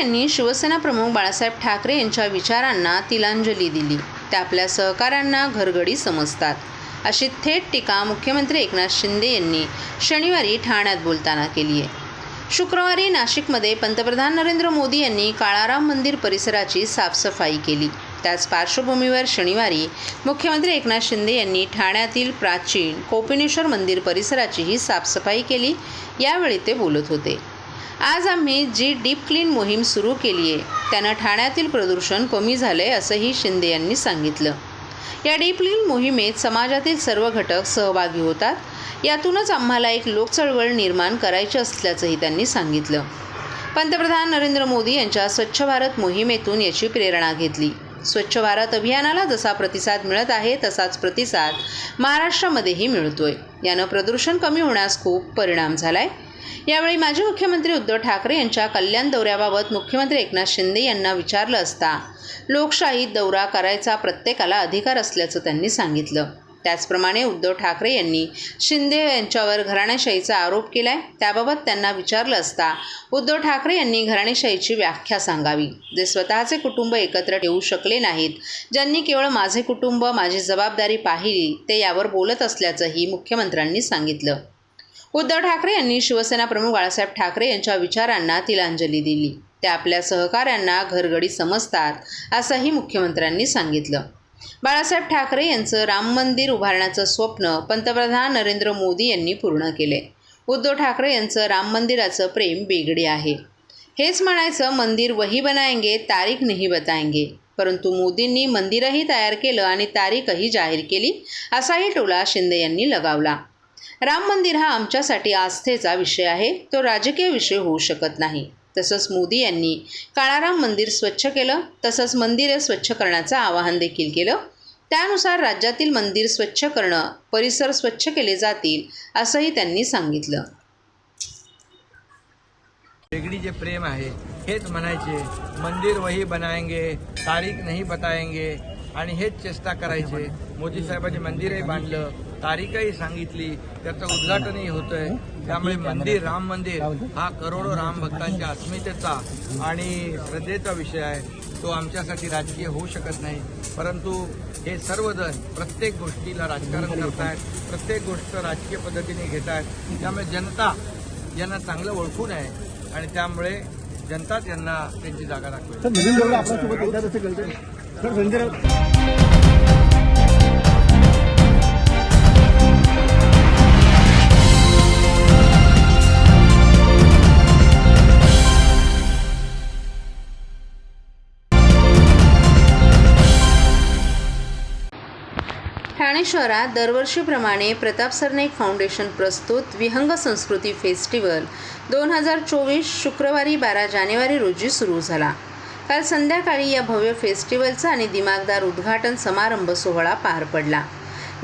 यांनी शिवसेना प्रमुख बाळासाहेब ठाकरे यांच्या विचारांना तिलांजली दिली. ते आपल्या सहकाऱ्यांना घरगडी समजतात. अशी थेट टीका मुख्यमंत्री एकनाथ शिंदे यांनी शनिवारी ठाण्यात बोलताना केली आहे. शुक्रवारी नाशिकमध्ये पंतप्रधान नरेंद्र मोदी यांनी काळाराम मंदिर परिसराची साफसफाई केली. त्याच पार्श्वभूमीवर शनिवारी मुख्यमंत्री एकनाथ शिंदे यांनी ठाण्यातील प्राचीन कोपिनेश्वर मंदिर परिसराचीही साफसफाई केली यावेळी ते बोलत होते. आज आम्ही जी डीप क्लीन मोहीम सुरू केली आहे त्यानं ठाण्यातील प्रदूषण कमी झालं आहे असंही शिंदे यांनी सांगितलं. या डीप क्लीन मोहिमेत समाजातील सर्व घटक सहभागी होतात यातूनच आम्हाला एक लोकचळवळ निर्माण करायची असल्याचंही त्यांनी सांगितलं. पंतप्रधान नरेंद्र मोदी यांच्या स्वच्छ भारत मोहिमेतून याची प्रेरणा घेतली. स्वच्छ भारत अभियानाला जसा प्रतिसाद मिळत आहे तसाच प्रतिसाद महाराष्ट्रामध्येही मिळतोय. यानं प्रदूषण कमी होण्यास खूप परिणाम झाला आहे यावेळी माजी मुख्यमंत्री उद्धव ठाकरे यांच्या कल्याण दौऱ्याबाबत मुख्यमंत्री एकनाथ शिंदे यांना विचारलं असता लोकशाहीत दौरा करायचा प्रत्येकाला अधिकार असल्याचं त्यांनी सांगितलं. त्याचप्रमाणे उद्धव ठाकरे यांनी शिंदे यांच्यावर घराणेशाहीचा आरोप केलाय त्याबाबत त्यांना विचारलं असता उद्धव ठाकरे यांनी घराणेशाहीची व्याख्या सांगावी. जे स्वतःचे कुटुंब एकत्र ठेवू शकले नाहीत ज्यांनी केवळ माझे कुटुंब माझी जबाबदारी पाहिली ते यावर बोलत असल्याचंही मुख्यमंत्र्यांनी सांगितलं. उद्धव ठाकरे यांनी शिवसेना प्रमुख बाळासाहेब ठाकरे यांच्या विचारांना तिलांजली दिली. ते आपल्या सहकाऱ्यांना घरगडी समजतात असंही मुख्यमंत्र्यांनी सांगितलं. बाळासाहेब ठाकरे यांचं राम मंदिर उभारण्याचं स्वप्न पंतप्रधान नरेंद्र मोदी यांनी पूर्ण केले. उद्धव ठाकरे यांचं राम मंदिराचं प्रेम बेगडे आहे. हेच म्हणायचं मंदिर वही बनाएंगे तारीख नाही बताएंगे परंतु मोदींनी मंदिरही तयार केलं आणि तारीखही जाहीर केली असाही टोला शिंदे यांनी लगावला. राम मंदिर हा आमच्यासाठी आस्थेचा विषय आहे. तो राजकीय विषय होऊ शकत नाही. तसंच मोदी यांनी काळाराम मंदिर स्वच्छ केलं तसंच मंदिरे स्वच्छ करण्याचं आवाहन देखील केलं. त्यानुसार राज्यातील मंदिर स्वच्छ करणं परिसर स्वच्छ केले जातील असंही त्यांनी सांगितलं. वेगळी जे प्रेम आहे हेच म्हणायचे मंदिर वही बनाएंगे तारीख नाही बताएंगे आणि हेच चेष्टा करायचे. मोदी साहेबांनी मंदिरही बांधलं तारीखही सांगितली त्याचं उद्घाटनही होतंय. त्यामुळे मंदिर राम मंदिर हा करोडो राम भक्तांच्या अस्मितेचा आणि श्रद्धेचा विषय आहे. तो आमच्यासाठी राजकीय होऊ शकत नाही. परंतु हे सर्वजण प्रत्येक गोष्टीला राजकारण करतायत प्रत्येक गोष्ट राजकीय पद्धतीने घेत आहेत त्यामुळे जनता यांना चांगलं ओळखून आहे आणि त्यामुळे जनताच यांना त्यांची जागा दाखवेल. ठाणे शहरात दरवर्षीप्रमाणे प्रताप सरनाईक फाउंडेशन प्रस्तुत विहंग संस्कृती फेस्टिवल. दोन हजार चोवीस शुक्रवारी बारा जानेवारी रोजी सुरू झाला. काल संध्याकाळी या भव्य फेस्टिवलचा आणि दिमागदार उद्घाटन समारंभ सोहळा पार पडला.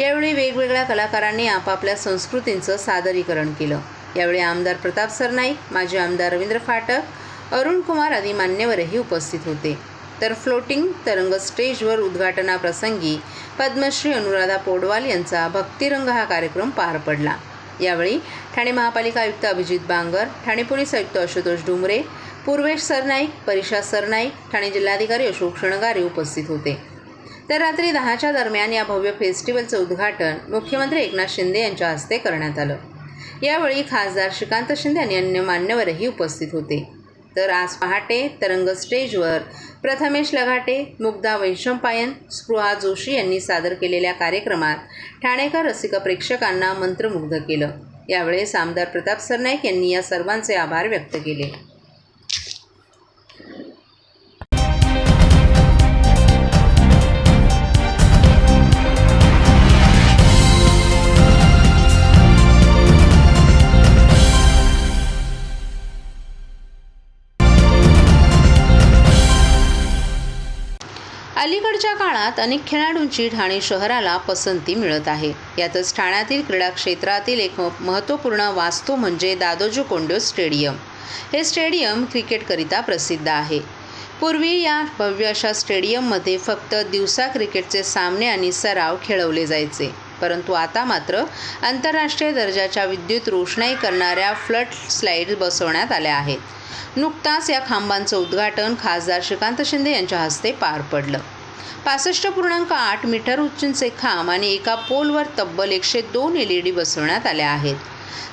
यावेळी वेगवेगळ्या कलाकारांनी आपापल्या संस्कृतींचं सादरीकरण केलं. यावेळी आमदार प्रताप सरनाईक माजी आमदार रवींद्र फाटक अरुण कुमार आदी मान्यवरही उपस्थित होते. तर फ्लोटिंग तरंग स्टेजवर उद्घाटनाप्रसंगी पद्मश्री अनुराधा पोडवाल यांचा भक्तिरंग हा कार्यक्रम पार पडला. यावेळी ठाणे महापालिका आयुक्त अभिजित बांगर ठाणे पोलीस आयुक्त आशुतोष डुमरे पूर्वेश सरनाईक परिषा सरनाईक ठाणे जिल्हाधिकारी अशोक शणगारे उपस्थित होते. तर रात्री दहाच्या दरम्यान या भव्य फेस्टिवलचं उद्घाटन मुख्यमंत्री एकनाथ शिंदे यांच्या हस्ते करण्यात आलं. यावेळी खासदार श्रीकांत शिंदे आणि अन्य मान्यवरही उपस्थित होते. तर आज पहाटे तरंग स्टेजवर. प्रथमेश लघाटे मुग्धा वैशंपायन स्पृहा जोशी यांनी सादर केलेल्या कार्यक्रमात ठाणेकर रसिक प्रेक्षकांना मंत्रमुग्ध केलं. यावेळेस आमदार प्रताप सरनाईक यांनी या सर्वांचे आभार व्यक्त केले. काळात अनेक खेळाडूंची ठाणे शहराला पसंती मिळत आहे. यातच ठाण्यातील क्रीडा क्षेत्रातील एक महत्त्वपूर्ण वास्तू म्हणजे दादोजी कोंडो स्टेडियम. हे स्टेडियम क्रिकेटकरिता प्रसिद्ध आहे. पूर्वी या भव्य अशा स्टेडियममध्ये फक्त दिवसा क्रिकेटचे सामने आणि सराव खेळवले जायचे. परंतु आता मात्र आंतरराष्ट्रीय दर्जाच्या विद्युत रोषणाई करणाऱ्या फ्लड स्लाईड बसवण्यात आल्या आहेत. नुकताच या खांबांचं उद्घाटन खासदार श्रीकांत शिंदे यांच्या हस्ते पार पडलं. पासष्ट पूर्णांक आठ मीटर उंचीचे खांब आणि एका पोलवर तब्बल एकशे दोन एल ई डी बसवण्यात आल्या आहेत.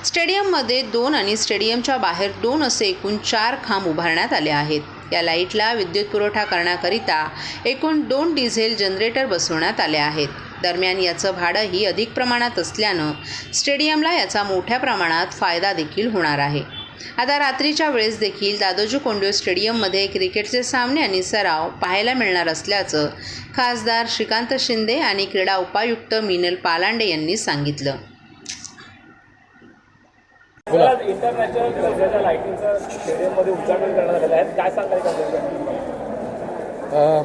स्टेडियममध्ये दोन आणि स्टेडियमच्या बाहेर दोन असे एकूण चार खांब उभारण्यात आले आहेत. या लाईटला विद्युत पुरवठा करण्याकरिता एकूण दोन डिझेल जनरेटर बसवण्यात आले आहेत. दरम्यान याचं भाडंही अधिक प्रमाणात असल्यानं स्टेडियमला याचा मोठ्या प्रमाणात फायदा देखील होणार आहे. आता रात्रीच्या वेळेस देखील दादोजी कोंडवे स्टेडियममध्ये क्रिकेटचे सामने आणि सराव पाहायला मिळणार असल्याचं खासदार श्रीकांत शिंदे आणि क्रीडा उपायुक्त मिनल पालांडे यांनी सांगितलं.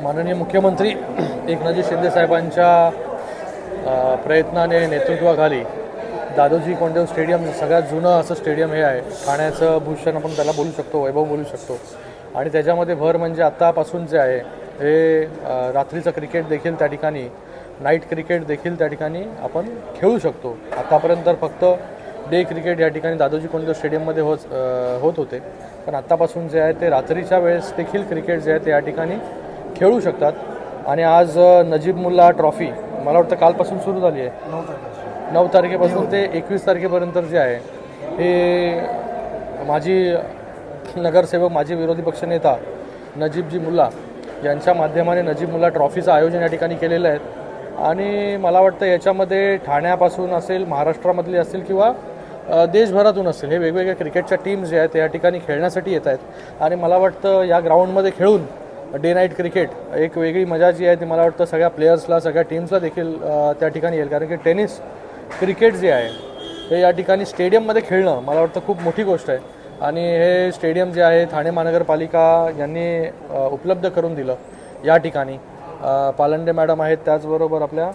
माननीय मुख्यमंत्री एकनाथजी शिंदे साहेबांच्या प्रयत्नाने नेतृत्वाखाली दादोजी कोंडदेव स्टेडियम सगळ्यात जुनं असं स्टेडियम हे आहे. ठाण्याचं भूषण आपण त्याला बोलू शकतो वैभव बोलू शकतो. आणि त्याच्यामध्ये भर म्हणजे आत्तापासून जे आहे हे रात्रीचं क्रिकेट देखील त्या ठिकाणी नाईट क्रिकेट देखील त्या ठिकाणी आपण खेळू शकतो. आत्तापर्यंत तर फक्त डे क्रिकेट या ठिकाणी दादोजी कोंडदेव स्टेडियममध्ये होत होत होते. पण आत्तापासून जे आहे ते रात्रीच्या वेळेस देखील क्रिकेट जे आहे ते या ठिकाणी खेळू शकतात. आणि आज नजीब मुल्ला ट्रॉफी मला वाटतं कालपासून सुरू झाली आहे. नऊ तारखेपासून ते एकवीस तारखेपर्यंत जे आहे हे माजी नगरसेवक माजी विरोधी पक्षनेता नजीबजी मुल्ला यांच्या माध्यमाने नजीब मुल्ला ट्रॉफीचं आयोजन या ठिकाणी केलेलं आहे. आणि मला वाटतं याच्यामध्ये ठाण्यापासून असेल महाराष्ट्रामधली असेल किंवा देशभरातून असेल हे वेगवेगळ्या क्रिकेटच्या टीम्स जे आहेत या ठिकाणी खेळण्यासाठी येत आहेत. आणि मला वाटतं या ग्राउंडमध्ये खेळून डे नाईट क्रिकेट एक वेगळी मजा जी आहे ती मला वाटतं सगळ्या प्लेयर्सला सगळ्या टीम्सला देखील त्या ठिकाणी येईल. कारण की टेनिस क्रिकेट जे आहे हे या ठिकाणी स्टेडियममध्ये खेळणं मला वाटतं खूप मोठी गोष्ट आहे. आणि हे स्टेडियम जे आहे ठाणे महानगरपालिका यांनी उपलब्ध करून दिलं या ठिकाणी. पालंडे मॅडम आहेत त्याचबरोबर आपल्या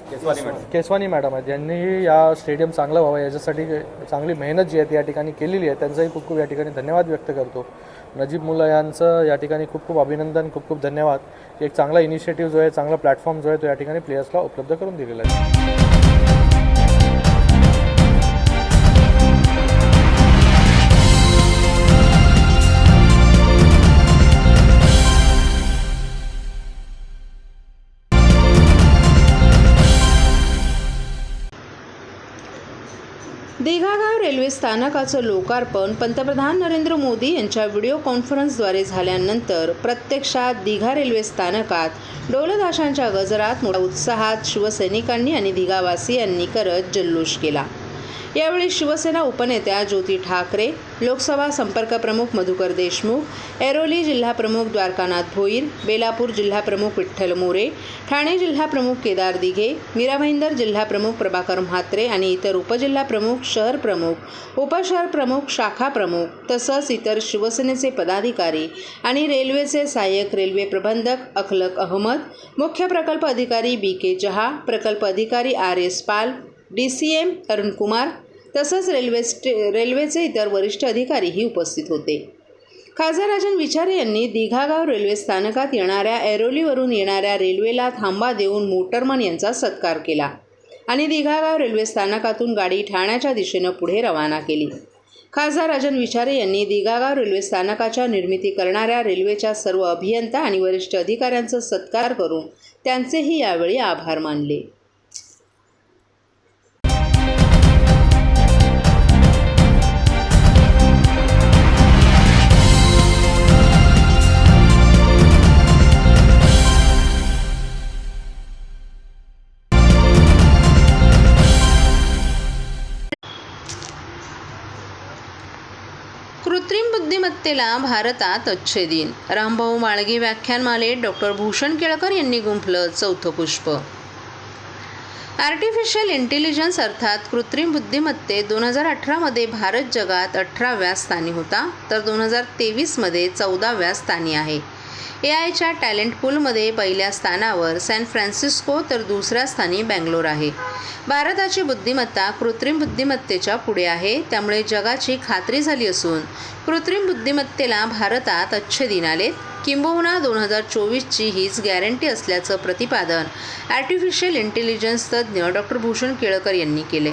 केसवानी मॅडम. आहेत. यांनीही या स्टेडियम चांगलं व्हावं याच्यासाठी चांगली मेहनत जी आहे ती या ठिकाणी केलेली आहे. त्यांचाही खूप खूप या ठिकाणी धन्यवाद व्यक्त करतो. नजीब मुल्ला यांचं या ठिकाणी खूप खूप अभिनंदन खूप खूप धन्यवाद. की एक चांगला इनिशिएटिव्ह जो आहे चांगला प्लॅटफॉर्म जो आहे तो या ठिकाणी प्लेयर्सला उपलब्ध करून दिलेला आहे. रेल्वे स्थानकाचं लोकार्पण पंतप्रधान नरेंद्र मोदी यांच्या व्हिडिओ कॉन्फरन्सद्वारे झाल्यानंतर प्रत्यक्षात दिघा रेल्वे स्थानकात डोलदाशांच्या गजरात मोठ्या उत्साहात शिवसैनिकांनी आणि दिघावासियांनी करत जल्लोष केला. यावेळी शिवसेना उपनेत्या ज्योती ठाकरे लोकसभा संपर्क प्रमुख मधुकर देशमुख ऐरोली जिल्हाप्रमुख द्वारकानाथ भोईर बेलापूर जिल्हाप्रमुख विठ्ठल मोरे ठाणे जिल्हाप्रमुख केदार दिघे मीरा भाईंदर जिल्हाप्रमुख प्रभाकर म्हात्रे आणि इतर उपजिल्हाप्रमुख शहर प्रमुख उपशहर प्रमुख शाखा प्रमुख तसंच इतर शिवसेनेचे पदाधिकारी आणि रेल्वेचे सहाय्यक रेल्वे प्रबंधक अखलक अहमद मुख्य प्रकल्प अधिकारी बी के जहा प्रकल्प अधिकारी R S Pal D C M Arunkumar तसंच रेल्वे स्टे रेल्वेचे इतर वरिष्ठ अधिकारीही उपस्थित होते. खासदार राजन विचारे यांनी दिघागाव रेल्वे स्थानकात येणाऱ्या ऐरोलीवरून येणाऱ्या रेल्वेला थांबा देऊन मोटरमन यांचा सत्कार केला आणि दिघागाव रेल्वे स्थानकातून गाडी ठाण्याच्या दिशेनं पुढे रवाना केली. खासदार राजन विचारे यांनी दिघागाव रेल्वे स्थानकाच्या निर्मिती करणाऱ्या रेल्वेच्या सर्व अभियंता आणि वरिष्ठ अधिकाऱ्यांचा सत्कार करून त्यांचेही यावेळी आभार मानले. बुद्धिमत्तेला भारतात अच्छे दिन रामभाऊ माळगी व्याख्यानमालेत डॉक्टर भूषण केळकर यांनी गुंफलं चौथं पुष्प. आर्टिफिशियल इंटेलिजन्स अर्थात कृत्रिम बुद्धिमत्ते दोन हजार अठरामध्ये भारत जगात अठराव्या स्थानी होता तर दोन हजार तेवीसमध्ये चौदाव्या स्थानी आहे. ए आयच्या टॅलेंट पूलमध्ये पहिल्या स्थानावर सॅन फ्रान्सिस्को तर दुसऱ्या स्थानी बँगलोर आहे. भारताची बुद्धिमत्ता कृत्रिम बुद्धिमत्तेच्या पुढे आहे. त्यामुळे जगाची खात्री झाली असून कृत्रिम बुद्धिमत्तेला भारतात अच्छे दिन आलेत. किंबहुना दोन हजार चोवीसची हीच गॅरंटी असल्याचं प्रतिपादन आर्टिफिशियल इंटेलिजन्स तज्ज्ञ डॉक्टर भूषण केळकर यांनी केले.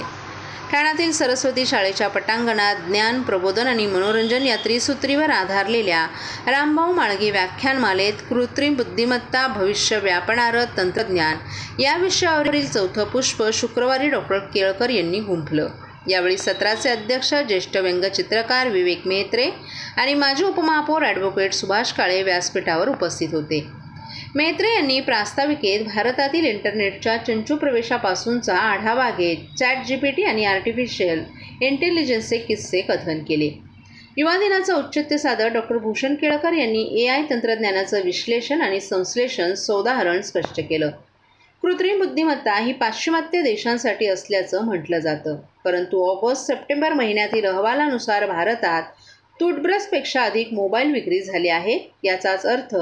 ठाण्यातील सरस्वती शाळेच्या पटांगणात ज्ञान प्रबोधन आणि मनोरंजन या त्रिसूत्रीवर आधारलेल्या रामभाऊ माळगी व्याख्यानमालेत कृत्रिम बुद्धिमत्ता भविष्य व्यापणारं तंत्रज्ञान या विषयावरील चौथं पुष्प शुक्रवारी डॉक्टर केळकर यांनी गुंफलं. यावेळी सत्राचे अध्यक्ष ज्येष्ठ व्यंगचित्रकार विवेक मेहत्रे आणि माजी उपमहापौर ॲडव्होकेट सुभाष काळे व्यासपीठावर उपस्थित होते. मेत्रे यांनी प्रास्ताविकेत भारतातील इंटरनेटच्या चंचू प्रवेशापासूनचा आढावा घेत चॅट जीपीटी आणि आर्टिफिशियल इंटेलिजन्सचे किस्से कथन केले. युवा दिनाचं औचित्य साधत डॉक्टर भूषण केळकर यांनी ए आय तंत्रज्ञानाचं विश्लेषण आणि संश्लेषण सौदाहरण स्पष्ट केलं. कृत्रिम बुद्धिमत्ता ही पाश्चिमात्य देशांसाठी असल्याचं म्हटलं जातं. परंतु ऑगस्ट सप्टेंबर महिन्यातील अहवालानुसार भारतात टूथब्रशपेक्षा अधिक मोबाईल विक्री झाली आहे. याचाच अर्थ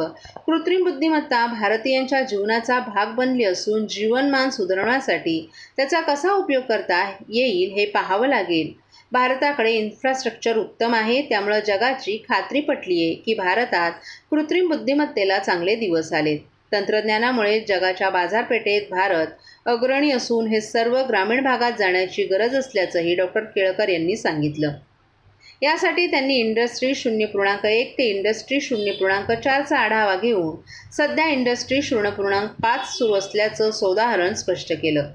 कृत्रिम बुद्धिमत्ता भारतीयांच्या जीवनाचा भाग बनली असून जीवनमान सुधारण्यासाठी त्याचा कसा उपयोग करता येईल हे पाहावं लागेल. भारताकडे इन्फ्रास्ट्रक्चर उत्तम आहे त्यामुळं जगाची खात्री पटली आहे की भारतात कृत्रिम बुद्धिमत्तेला चांगले दिवस आलेत. तंत्रज्ञानामुळे जगाच्या बाजारपेठेत भारत अग्रणी असून हे सर्व ग्रामीण भागात जाण्याची गरज असल्याचंही डॉक्टर केळकर यांनी सांगितलं. यासाठी त्यांनी इंडस्ट्री शून्य पूर्णांक एक ते इंडस्ट्री शून्य पूर्णांक चारचा आढावा घेऊन सध्या इंडस्ट्री शून्य पूर्णांक पाच सुरू असल्याचं सौदाहरण स्पष्ट केलं.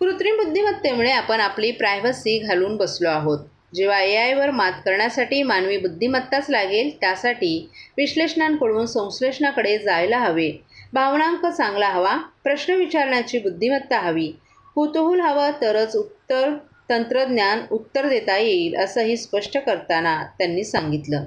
कृत्रिम बुद्धिमत्तेमुळे आपण आपली प्रायव्हसी घालून बसलो आहोत. जेव्हा ए आयवर मात करण्यासाठी मानवी बुद्धिमत्ताच लागेल त्यासाठी विश्लेषणांकडून संश्लेषणाकडे जायला हवे. भावनांक चांगला हवा प्रश्न विचारण्याची बुद्धिमत्ता हवी. कुतूहल हवं तरच उत्तर तंत्रज्ञान उत्तर देता येईल असंही स्पष्ट करताना त्यांनी सांगितलं.